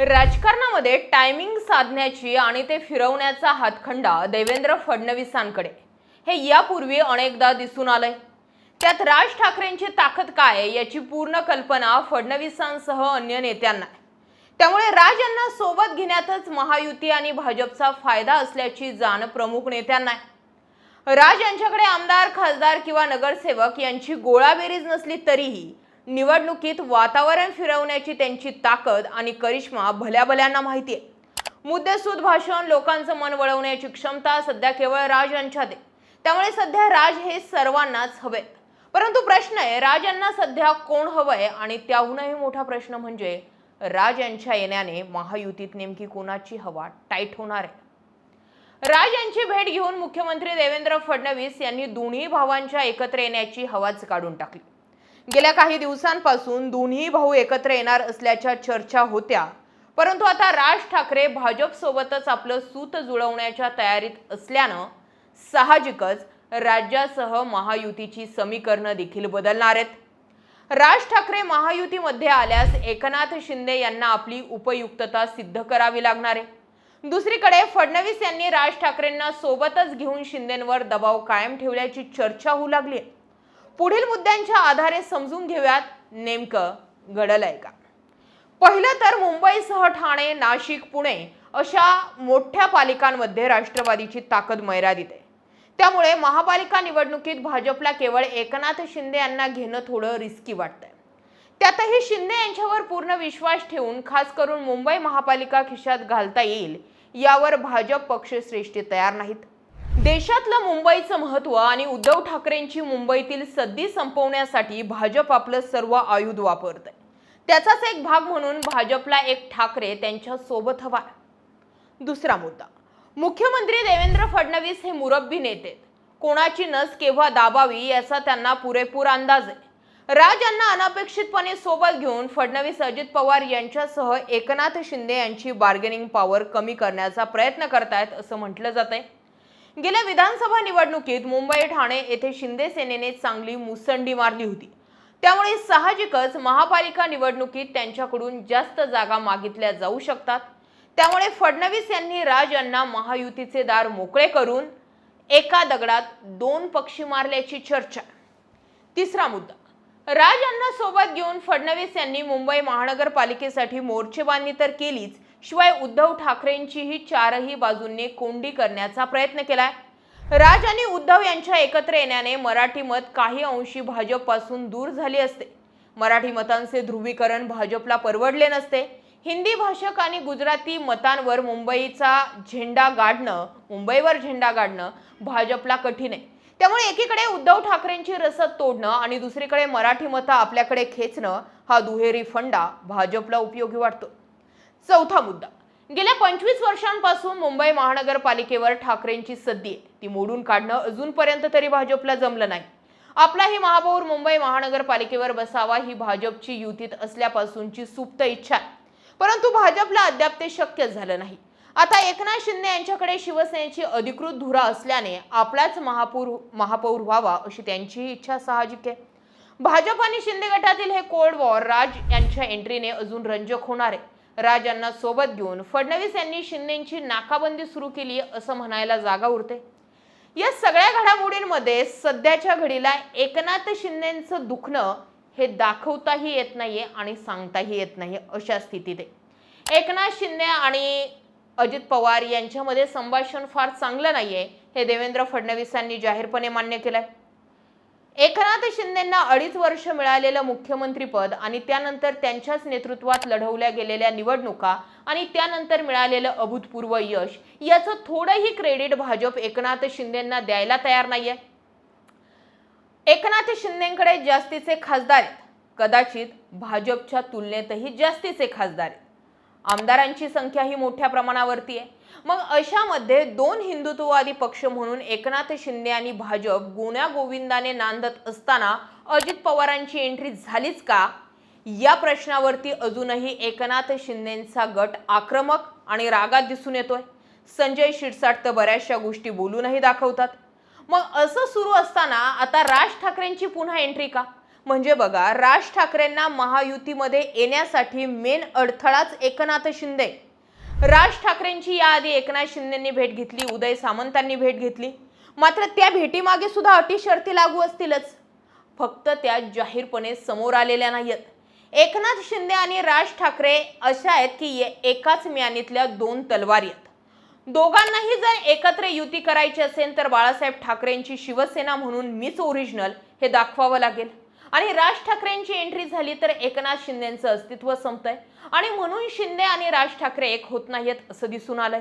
राजकारणामध्ये टायमिंग साधण्याची आणि ते फिरवण्याचा हातखंडा देवेंद्र फडणवीसांकडे. हे यापूर्वी अनेकदा दिसून आलंय. त्यात राज ठाकरेंची ताकद काय याची पूर्ण कल्पना फडणवीसांसह अन्य नेत्यांना त्यामुळे राज यांना सोबत घेण्यातच महायुती आणि भाजपचा फायदा असल्याची जाण प्रमुख नेत्यांना आहे. राज यांच्याकडे आमदार खासदार किंवा नगरसेवक यांची गोळाबेरीज नसली तरीही निवडणुकीत वातावरण फिरवण्याची त्यांची ताकद आणि करिश्मा भल्या भल्यांना माहिती आहे मुद्देसूद भाषण लोकांचं मन वळवण्याची क्षमता सध्या केवळ राज यांच्यात आहे त्यामुळे सध्या राज हे सर्वांनाच हवे. परंतु प्रश्न आहे राज यांना सध्या कोण हवंय? आणि त्याहूनही मोठा प्रश्न म्हणजे राज यांच्या येण्याने महायुतीत नेमकी कोणाची हवा टाईट होणार आहे? राज यांची भेट घेऊन मुख्यमंत्री देवेंद्र फडणवीस यांनी दोन्ही भावांच्या एकत्र येण्याची हवाच काढून टाकली. गेल्या काही दिवसांपासून दोन्ही भाऊ एकत्र येणार असल्याच्या चर्चा होत्या. परंतु आता राज ठाकरे भाजपसोबतच आपलं सूत जुळवण्याच्या तयारीत असल्यानं साहजिकच राज्यासह महायुतीची समीकरणं देखील बदलणार आहेत. राज ठाकरे महायुतीमध्ये आल्यास एकनाथ शिंदे यांना आपली उपयुक्तता सिद्ध करावी लागणार आहे. दुसरीकडे फडणवीस यांनी राज ठाकरेंना सोबतच घेऊन शिंदेंवर दबाव कायम ठेवल्याची चर्चा होऊ लागली आहे. पुढील मुद्द्यांच्या आधारे समजून घेऊयात नेमकं घडलंय का? पहिलं तर मुंबईसह ठाणे नाशिक पुणे अशा मोठ्या पालिकांमध्ये राष्ट्रवादीची ताकद मैरादित आहे त्यामुळे महापालिका निवडणुकीत भाजपला केवळ एकनाथ शिंदे यांना घेणं थोडं रिस्की वाटतंय. त्यातही शिंदे यांच्यावर पूर्ण विश्वास ठेवून खास करून मुंबई महापालिका खिशात घालता येईल यावर भाजप पक्षश्रेष्ठी तयार नाहीत. देशातलं मुंबईचं महत्त्व आणि उद्धव ठाकरेंची मुंबईतील सद्दी संपवण्यासाठी भाजप आपलं सर्व आयुध वापरत आहे त्याचाच एक भाग म्हणून भाजपला एक ठाकरे त्यांच्यासोबत हवा. दुसरा मुद्दा. मुख्यमंत्री देवेंद्र फडणवीस हे मुरब्बी नेते कोणाची नस केव्हा दाबावी याचा त्यांना पुरेपूर अंदाज आहे. राज यांना अनपेक्षितपणे सोबत घेऊन फडणवीस अजित पवार यांच्यासह एकनाथ शिंदे यांची बार्गेनिंग पॉवर कमी करण्याचा प्रयत्न करतायत असं म्हटलं जात आहे गेल्या विधानसभा निवडणुकीत मुंबई ठाणे येथे शिंदे सेनेने चांगली मुसंडी मारली होती. त्यामुळे साहजिकच महापालिका निवडणुकीत त्यांच्याकडून जास्त जागा मागितल्या जाऊ शकतात. त्यामुळे फडणवीस यांनी राज यांना महायुतीचे दार मोकळे करून एका दगडात दोन पक्षी मारल्याची चर्चा. तिसरा मुद्दा राज यांना सोबत घेऊन फडणवीस यांनी मुंबई महानगरपालिकेसाठी मोर्चेबांधणी तर केलीच शिवाय उद्धव ठाकरेंचीही चारही बाजूंनी कोंडी करण्याचा प्रयत्न केलाय. राज आणि उद्धव यांच्या एकत्र येण्याने मराठी मत काही अंशी भाजपपासून दूर झाली असते. मराठी मतांचे ध्रुवीकरण भाजपला परवडले नसते. हिंदी भाषक आणि गुजराती मतांवर मुंबईचा झेंडा गाडणं मुंबईवर झेंडा गाडणं भाजपला कठीण आहे. त्यामुळे एकीकडे उद्धव ठाकरेंची रसद तोडणं आणि दुसरीकडे मराठी मतं आपल्याकडे खेचणं हा दुहेरी फंडा भाजपला उपयोगी वाटतो. चौथा मुद्दा. गेल्या पंचवीस वर्षांपासून मुंबई महानगरपालिकेवर ठाकरेंची सद्दी आहे. ती मोडून काढणं अजूनपर्यंत तरी भाजपला जमलं नाही. आपलाही महापौर मुंबई महानगरपालिकेवर बसावा ही भाजपची युतीत असल्यापासूनची सुप्त इच्छा आहे. परंतु भाजपला अद्याप ते शक्य झालं नाही. आता एकनाथ शिंदे यांच्याकडे शिवसेनेची अधिकृत धुरा असल्याने आपलाच महापौर महापौर व्हावा अशी त्यांचीही इच्छा साहजिक आहे. भाजप आणि शिंदे गटातील हे कोल्ड वॉर राज यांच्या एंट्रीने अजून रंजक होणार आहे. राज यांना सोबत घेऊन फडणवीस यांनी शिंदेची नाकाबंदी सुरू केली असं म्हणायला जागा उरते. या सगळ्या घडामोडींमध्ये सध्याच्या घडीला एकनाथ शिंदेचं दुखणं हे दाखवताही येत नाहीये आणि सांगताही येत नाही अशा स्थितीत आहे. एकनाथ शिंदे आणि अजित पवार यांच्यामध्ये संभाषण फार चांगलं नाहीये हे देवेंद्र फडणवीसांनी जाहीरपणे मान्य केलंय. एकनाथ शिंदेंना अडीच वर्ष मिळालेलं मुख्यमंत्रीपद आणि त्यानंतर त्यांच्याच नेतृत्वात लढवल्या गेलेल्या निवडणुका आणि त्यानंतर मिळालेलं अभूतपूर्व यश याचं थोडंही क्रेडिट भाजप एकनाथ शिंदेंना द्यायला तयार नाहीये. एकनाथ शिंदेकडे जास्तीचे खासदार आहेत. कदाचित भाजपच्या तुलनेतही जास्तीचे खासदार आहेत. आमदारांची संख्या ही मोठ्या प्रमाणावरती आहे. मग अशामध्ये दोन हिंदुत्ववादी पक्ष म्हणून एकनाथ शिंदे आणि भाजप गुण्या गोविंदाने नांदत असताना अजित पवारांची एंट्री झालीच का? या प्रश्नावरती अजूनही एकनाथ शिंदेचा गट आक्रमक आणि रागात दिसून येतोय. संजय शिरसाट तर बऱ्याचशा गोष्टी बोलूनही दाखवतात. मग असं सुरू असताना आता राज ठाकरेंची पुन्हा एंट्री का? म्हणजे बघा राज ठाकरेंना महायुतीमध्ये येण्यासाठी मेन अडथळाच एकनाथ शिंदे. राज ठाकरेंची याआधी एकनाथ शिंदेंनी भेट घेतली उदय सामंतांनी भेट घेतली. मात्र त्या भेटीमागे सुद्धा अटी शर्ती लागू असतीलच. फक्त त्या जाहीरपणे समोर आलेल्या नाहीत एकनाथ शिंदे आणि राज ठाकरे अशा आहेत की एकाच म्यानीतल्या दोन तलवारी आहेत. दोघांनाही जर एकत्र युती करायची असेल तर बाळासाहेब ठाकरेंची शिवसेना म्हणून मीच ओरिजिनल हे दाखवावं लागेल. आणि राज ठाकरेंची एंट्री झाली तर एकनाथ शिंदेचं अस्तित्व संपतंय. आणि म्हणून शिंदे आणि राज ठाकरे एक होत नाहीयेत असं दिसून आलंय.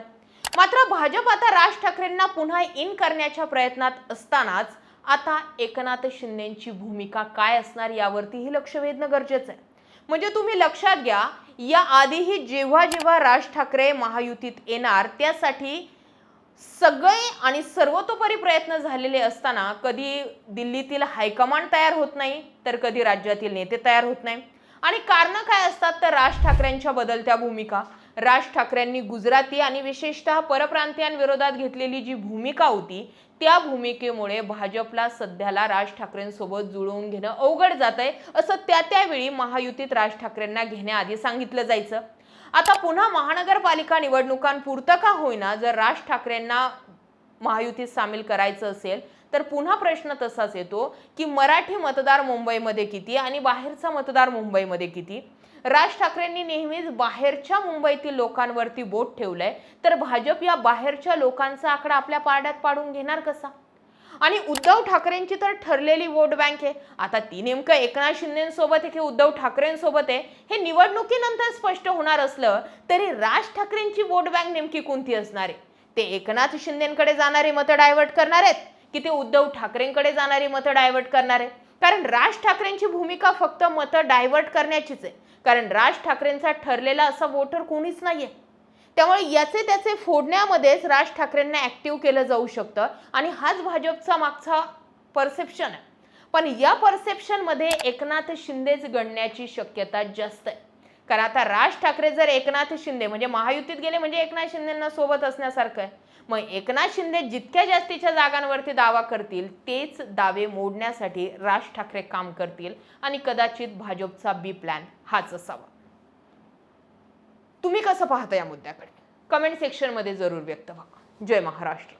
मात्र भाजप आता राज ठाकरेंना पुन्हा इन करण्याच्या प्रयत्नात असतानाच आता एकनाथ शिंदेची भूमिका काय असणार यावरतीही लक्ष वेधणं गरजेचं आहे. म्हणजे तुम्ही लक्षात घ्या या आधीही जेव्हा जेव्हा राज ठाकरे महायुतीत येणार त्यासाठी सगळे आणि सर्वतोपरी प्रयत्न झालेले असताना कधी दिल्लीतील हायकमांड तयार होत नाही तर कधी राज्यातील नेते तयार होत नाही. आणि कारणं काय असतात तर राज ठाकरेंच्या बदलत्या भूमिका. राज ठाकरेंनी गुजराती आणि विशेषतः परप्रांतीयांविरोधात घेतलेली जी भूमिका होती त्या भूमिकेमुळे भाजपला सध्याला राज ठाकरेंसोबत जुळवून घेणं अवघड जात आहे असं त्या त्यावेळी महायुतीत राज ठाकरेंना घेण्याआधी सांगितलं जायचं. आता पुन्हा महानगरपालिका निवडणुकांपुरतं का होईना? जर राज ठाकरेंना महायुतीत सामील करायचं असेल तर पुन्हा प्रश्न तसाच येतो की मराठी मतदार मुंबईमध्ये किती आणि बाहेरचा मतदार मुंबईमध्ये किती? राज ठाकरेंनी नेहमीच बाहेरच्या मुंबईतील लोकांवरती बोट ठेवलंय तर भाजप या बाहेरच्या लोकांचा आकडा आपल्या पारड्यात पाडून घेणार कसा? आणि उद्धव ठाकरेंची तर ठरलेली वोट बँक आहे. आता ती नेमकं एकनाथ शिंदेसोबत आहे की उद्धव ठाकरेंसोबत आहे हे निवडणुकीनंतर स्पष्ट होणार असलं तरी राज ठाकरेंची वोट बँक नेमकी कोणती असणार आहे? ते एकनाथ शिंदेकडे जाणारी मतं डायव्हर्ट करणार आहेत की ते उद्धव ठाकरेंकडे जाणारी मतं डायव्हर्ट करणार आहे कारण राज ठाकरेंची भूमिका फक्त मतं डायव्हर्ट करण्याचीच आहे. कारण राज ठाकरेंचा ठरलेला असा वोटर कोणीच नाहीये. त्यामुळे याचे त्याचे फोडण्यामध्येच राज ठाकरेंना ॲक्टिव्ह केलं जाऊ शकतं. आणि हाच भाजपचा मागचा परसेप्शन आहे. पण या परसेप्शनमध्ये एकनाथ शिंदेच गणण्याची शक्यता जास्त आहे. कारण आता राज ठाकरे जर एकनाथ शिंदे म्हणजे महायुतीत गेले म्हणजे एकनाथ शिंदेना सोबत असण्यासारखं आहे. मग एकनाथ शिंदे जितक्या जास्तीच्या जागांवरती दावा करतील तेच दावे मोडण्यासाठी राज ठाकरे काम करतील आणि कदाचित भाजपचा बी प्लॅन हाच असावा. तुम्ही कसं पाहता या मुद्द्याकडे? कमेंट सेक्शनमध्ये जरूर व्यक्त व्हा. जय महाराष्ट्र.